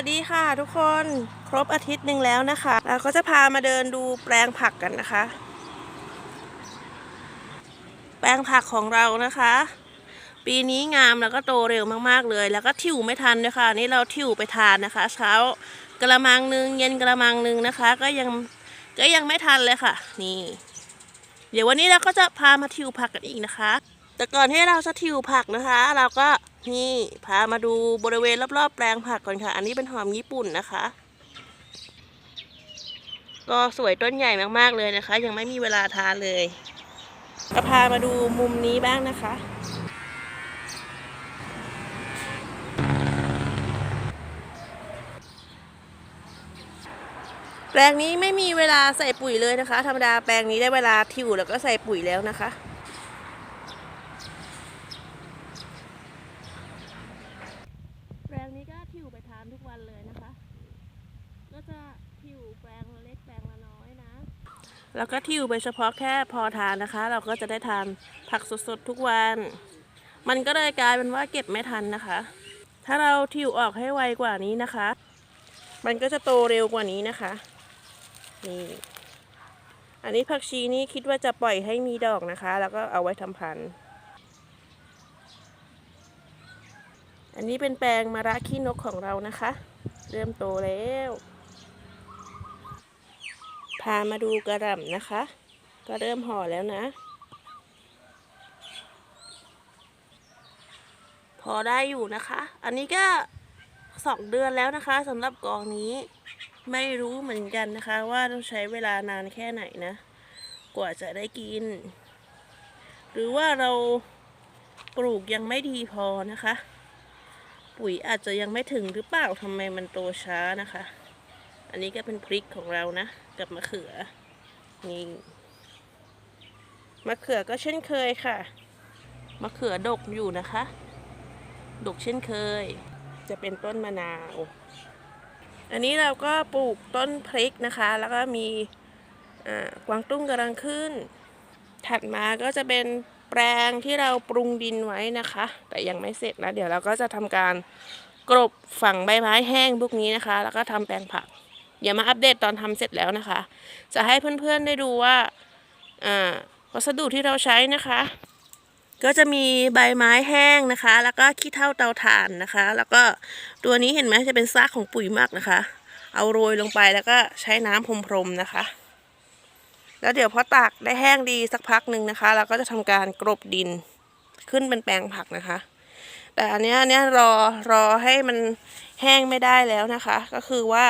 สดีค่ะทุกคนครบอาทิตย์หนึ่งแล้วนะคะ เราก็จะพามาเดินดูแปลงผักกันนะคะ แปลงผักของเรานะคะ ปีนี้งามแล้วก็โตเร็วมากๆเลย แล้วก็ถิวไม่ทันด้วยค่ะนี่เราถิวไปทานนะคะ เช้ากระมังหนึ่งเย็นกระมังหนึ่งนะคะ ก็ยังก็ยังไม่ทันเลยค่ะ นี่ เดี๋ยววันนี้เราก็จะพามาทิวผักกันอีกนะคะ แต่ก่อนที่เราจะทิวผักนะคะ เราก็นี่พามาดูบริเวณรอบๆแปลงผักก่อนค่ะ อันนี้เป็นหอมญี่ปุ่นนะคะ ก็สวยต้นใหญ่มากๆเลยนะคะ ยังไม่มีเวลาทานเลยก็พามาดูมุมนี้บ้างนะคะ แปลงนี้ไม่มีเวลาใส่ปุ๋ยเลยนะคะ ธรรมดาแปลงนี้ได้เวลาทิวแล้วก็ใส่ปุ๋ยแล้วนะคะ แปล หิวไปทานทุกวันเลยนะคะ ก็จะทิวแปลงละเล็กแปลงละน้อยนะ แล้วก็ทิวไปเฉพาะแค่พอทานนะคะ เราก็จะได้ทานผักสดๆทุกวัน มันก็เลยกลายเป็นว่าเก็บไม่ทันนะคะ ถ้าเราทิวออกให้ไวกว่านี้นะคะ มันก็จะโตเร็วกว่านี้นะคะ นี่ อันนี้ผักชีนี่คิดว่าจะปล่อยให้มีดอกนะคะ แล้วก็เอาไว้ทำพันธุ์ อันนี้เป็นแปลงมะระขี้นกของเรานะคะ เริ่มโตแล้ว พามาดูกระหล่ำนะคะ ก็เริ่มห่อแล้วนะ พอได้อยู่นะคะ อันนี้ก็สองเดือนแล้วนะคะสำหรับกองนี้ไม่รู้เหมือนกันนะคะ ว่าต้องใช้เวลานานแค่ไหนนะ กว่าจะได้กิน หรือว่าเราปลูกยังไม่ดีพอนะคะ ปุ๋ยอาจจะยังไม่ถึงหรือเปล่าทำไมมันโตช้านะคะ อันนี้ก็เป็นพริกของเรานะ กับมะเขือนี่มะเขือก็เช่นเคยค่ะมะเขือดกอยู่นะคะ ดกเช่นเคย จะเป็นต้นมะนาว อันนี้เราก็ปลูกต้นพริกนะคะ แล้วก็มีกวางตุ้งกำลังขึ้น ถัดมาก็จะเป็น แปลงที่เราปรุงดินไว้นะคะ แต่ยังไม่เสร็จนะ เดี๋ยวเราก็จะทำการกรบฝังใบไม้แห้งพวกนี้นะคะ แล้วก็ทำแปลงผักเดี๋ยวมาอัปเดตตอนทำเสร็จแล้วนะคะ จะให้เพื่อนๆได้ดูว่าอ่าวัสดุที่เราใช้นะคะ ก็จะมีใบไม้แห้งนะคะ แล้วก็ขี้เถ้าเตาถ่านนะคะ แล้วก็ตัวนี้เห็นไหมจะเป็นซากของปุ๋ยหมักนะคะ เอาโรยลงไปแล้วก็ใช้น้ำพรมๆนะคะ แล้วเดี๋ยวพอตากได้แห้งดีสักพักหนึ่งนะคะ เราก็จะทำการกรบดินขึ้นเป็นแปลงผักนะคะ แต่อันเนี้ยอันเนี้ยรอรอให้มันแห้งไม่ได้แล้วนะคะ ก็คือว่า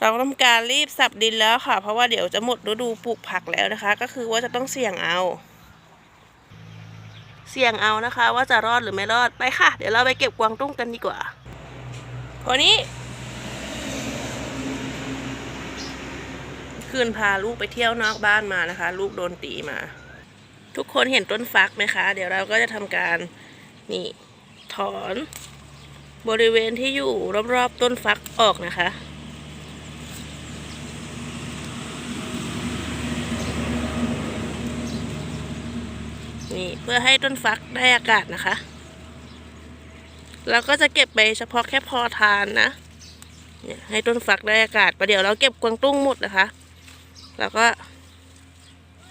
เราต้องการรีบสับดินแล้วค่ะ เพราะว่าเดี๋ยวจะหมดฤดูปลูกผักแล้วนะคะ ก็คือว่าจะต้องเสี่ยงเอา เสี่ยงเอานะคะ ว่าจะรอดหรือไม่รอดไปค่ะ เดี๋ยวเราไปเก็บกวางตุ้งกันดีกว่าวันนี้ คืนพาลูกไปเที่ยวนอกบ้านมานะคะ ลูกโดนตีมา ทุกคนเห็นต้นฟักไหมคะ เดี๋ยวเราก็จะทำการนี่ถอนบริเวณที่อยู่รอบๆต้นฟักออกนะคะ นี่เพื่อให้ต้นฟักได้อากาศนะคะ เราก็จะเก็บไปเฉพาะแค่พอทานนะ เนี่ยให้ต้นฟักได้อากาศประเดี๋ยวเราเก็บกวางตุ้งหมดนะคะ แล้วก็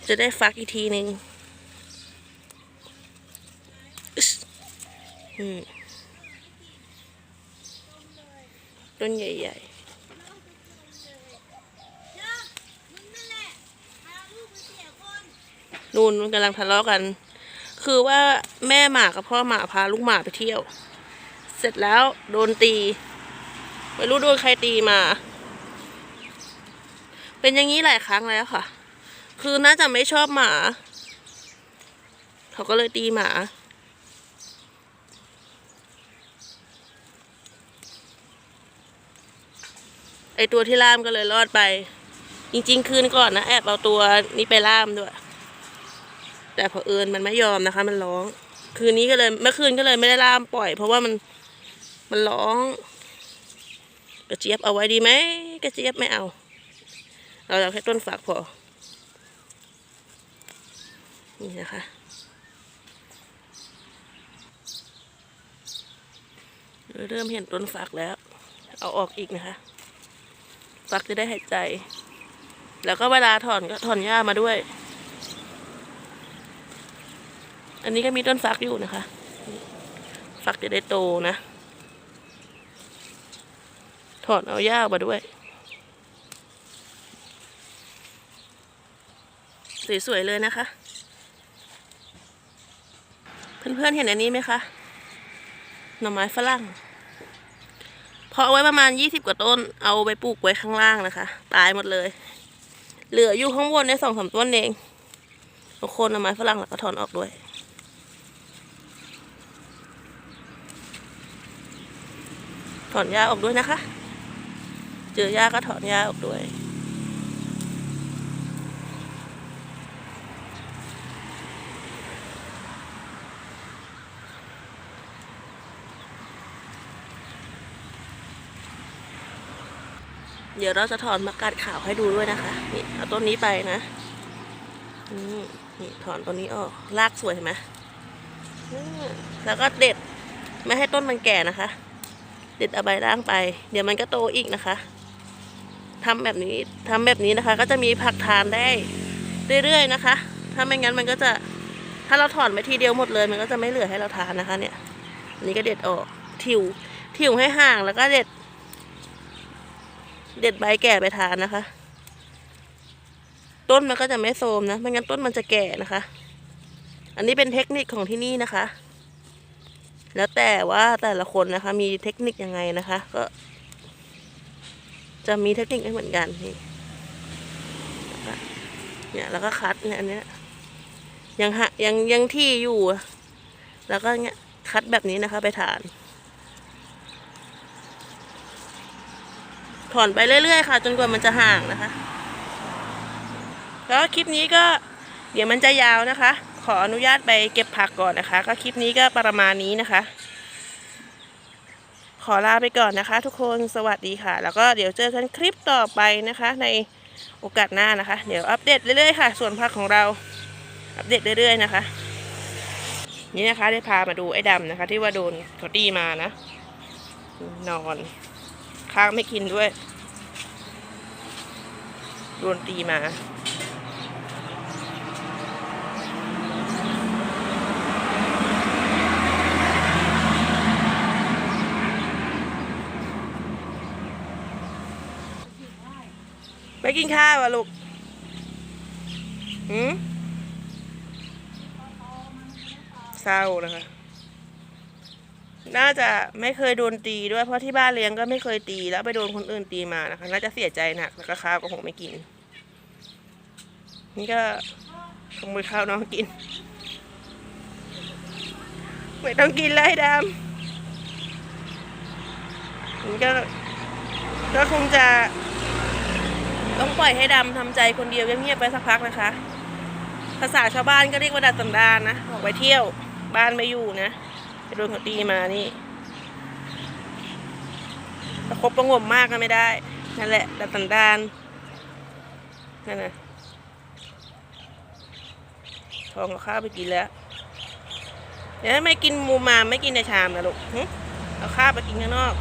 จะได้ฟักอีกทีหนึ่งต้นใหญ่ ๆนู่นมันกำลังทะเลาะกัน คือว่าแม่หมากับพ่อหมาพาลูกหมาไปเที่ยว เสร็จแล้วโดนตี ไม่รู้โดนใครตีมา เป็นอย่างนี้หลายครั้งแล้วค่ะ คือน่าจะไม่ชอบหมา เขาก็เลยตีหมา ไอตัวที่ล่ามก็เลยรอดไป จริง ๆ คืนก่อนนะแอบเอาตัวนี้ไปล่ามด้วย แต่พอเอิญมันไม่ยอมนะคะ มันร้อง คืนนี้ก็เลยเมื่อคืนก็เลยไม่ได้ล่ามปล่อย เพราะว่ามันมันร้อง กระเจี๊ยบเอาไว้ดีไหมกระเจี๊ยบไม่เอา เราเอาแค่ต้นฝักพอ นี่นะคะ เริ่มเห็นต้นฝักแล้ว เอาออกอีกนะคะฟักจะได้หายใจ แล้วก็เวลาถอนก็ถอนหญ้ามาด้วย อันนี้ก็มีต้นฟักอยู่นะคะฟักจะได้โตนะ ถอนเอาหญ้ามาด้วย สวยๆเลยนะคะ เพื่อนๆเห็นอันนี้ไหมคะ หน่อไม้ฝรั่ง เพาะไว้ประมาณยี่สิบกว่าต้น เอาไปปลูกไว้ข้างล่างนะคะ ตายหมดเลย เหลืออยู่ข้างบนในสองสามต้นเองบางคนหน่อไม้ฝรั่งแล้วก็ถอนออกด้วย ถอนหญ้าออกด้วยนะคะ เจอหญ้าก็ถอนหญ้าออกด้วย เดี๋ยวเราจะถอนมะกาดขาวให้ดูด้วยนะคะนี่เอาต้นนี้ไปนะนี่นี่ถอนต้นนี้ออกรากสวยเห็นไหมแล้วก็เด็ดไม่ให้ต้นมันแก่นะคะ เด็ดเอาใบร่างไป เดี๋ยวมันก็โตอีกนะคะทำแบบนี้ทำแบบนี้นะคะ ก็จะมีผักทานได้เรื่อยๆนะคะ ถ้าไม่งั้นมันก็จะถ้าเราถอนไปทีเดียวหมดเลย มันก็จะไม่เหลือให้เราทานนะคะ เนี่ยนนี้ก็เด็ดออกถิวถิวให้ห่างแล้วก็เด็ด เด็ดใบแก่ไปทานนะคะ ต้นมันก็จะไม่โทรมนะไม่งั้นต้นมันจะแก่นะคะ อันนี้เป็นเทคนิคของที่นี่นะคะ แล้วแต่ว่าแต่ละคนนะคะ มีเทคนิคยังไงนะคะ ก็ จะมีเทคนิคไม่เหมือนกันนี่เนี่ยแล้วก็คัดเนี่ยอันเนี้ยยังหะยังยังที่อยู่ แล้วก็เนี่ยคัดแบบนี้นะคะ ไปทาน ถอนไปเรื่อยๆค่ะ จนกว่ามันจะห่างนะคะ แล้วคลิปนี้ก็เดี๋ยวมันจะยาวนะคะ ขออนุญาตไปเก็บผักก่อนนะคะ ก็คลิปนี้ก็ประมาณนี้นะคะ ขอลาไปก่อนนะคะ ทุกคนสวัสดีค่ะ แล้วก็เดี๋ยวเจอกันคลิปต่อไปนะคะ ในโอกาสหน้านะคะ เดี๋ยวอัปเดตเรื่อยๆค่ะ ส่วนผักของเราอัปเดตเรื่อยๆนะคะ นี่นะคะได้พามาดูไอ้ดำนะคะ ที่ว่าโดนเขาตีมานะนอน ข้างไม่กินด้วยโดนตีมา ไปกินข้าวอะลูกหืมเศร้านะคะ น่าจะไม่เคยโดนตีด้วยเพราะที่บ้านเลี้ยงก็ไม่เคยตี แล้วไปโดนคนอื่นตีมานะคะ น่าจะเสียใจหนักแล้วก็ข้าวก็คงไม่กิน นี่ก็ขโมยข้าวน้องกิน ไม่ต้องกินเลยดำนี่ก็ก็คงจะ ต้องปล่อยให้ดำทำใจคนเดียวเงียบๆไปสักพักนะคะ ภาษาชาวบ้านก็เรียกว่าดัดสันดานนะออกไปเที่ยวบ้านไม่อยู่นะ ไปโดนเขาตีมานี่ประคบประงมมากก็ไม่ได้ นั่นแหละดัดสันดานนั่นนะทองกับข้าวไปกินแล้วเดี๋ยวไม่กินหมูมาไม่กินในชามนะลูกเอาข้าวไปกินข้างนอก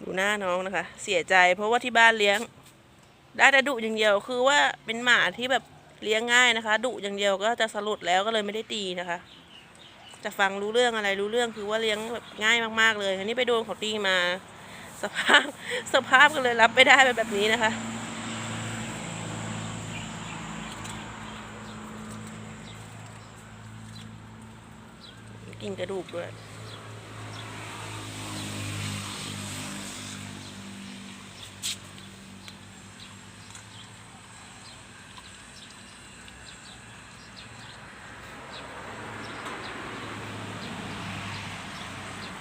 ดูหน้าน้องนะคะ เสียใจเพราะว่าที่บ้านเลี้ยง ได้แต่ดุอย่างเดียวคือว่าเป็นหมาที่แบบเลี้ยงง่ายนะคะดุอย่างเดียวก็จะสลดแล้วก็เลยไม่ได้ตีนะคะ จะฟังรู้เรื่องอะไรรู้เรื่องคือว่าเลี้ยงแบบง่ายมากๆเลยอันนี้ไปโดนเขาตีมา สภาพสภาพก็เลยรับไม่ได้เป็นแบบนี้นะคะกินกระดูกด้วย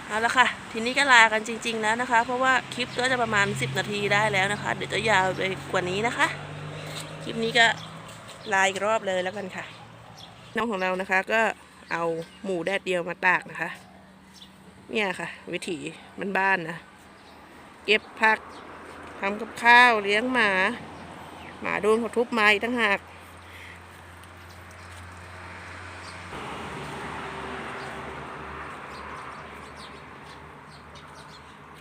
เอาละค่ะ ทีนี้ก็ลากันจริง ๆ แล้วนะคะ เพราะว่าคลิปก็จะประมาณ 10 นาทีได้แล้วนะคะ เดี๋ยวจะยาวไปกว่านี้นะคะ คลิปนี้ก็ลาอีกรอบเลยแล้วกันค่ะ น้องของเรานะคะก็เอาหมูแดดเดียวมาตากนะคะ เนี่ยค่ะ วิถีมันบ้านนะ เก็บผักทำกับข้าวเลี้ยงหมา หมาโดนเขาทุบไม้ตั้งหาก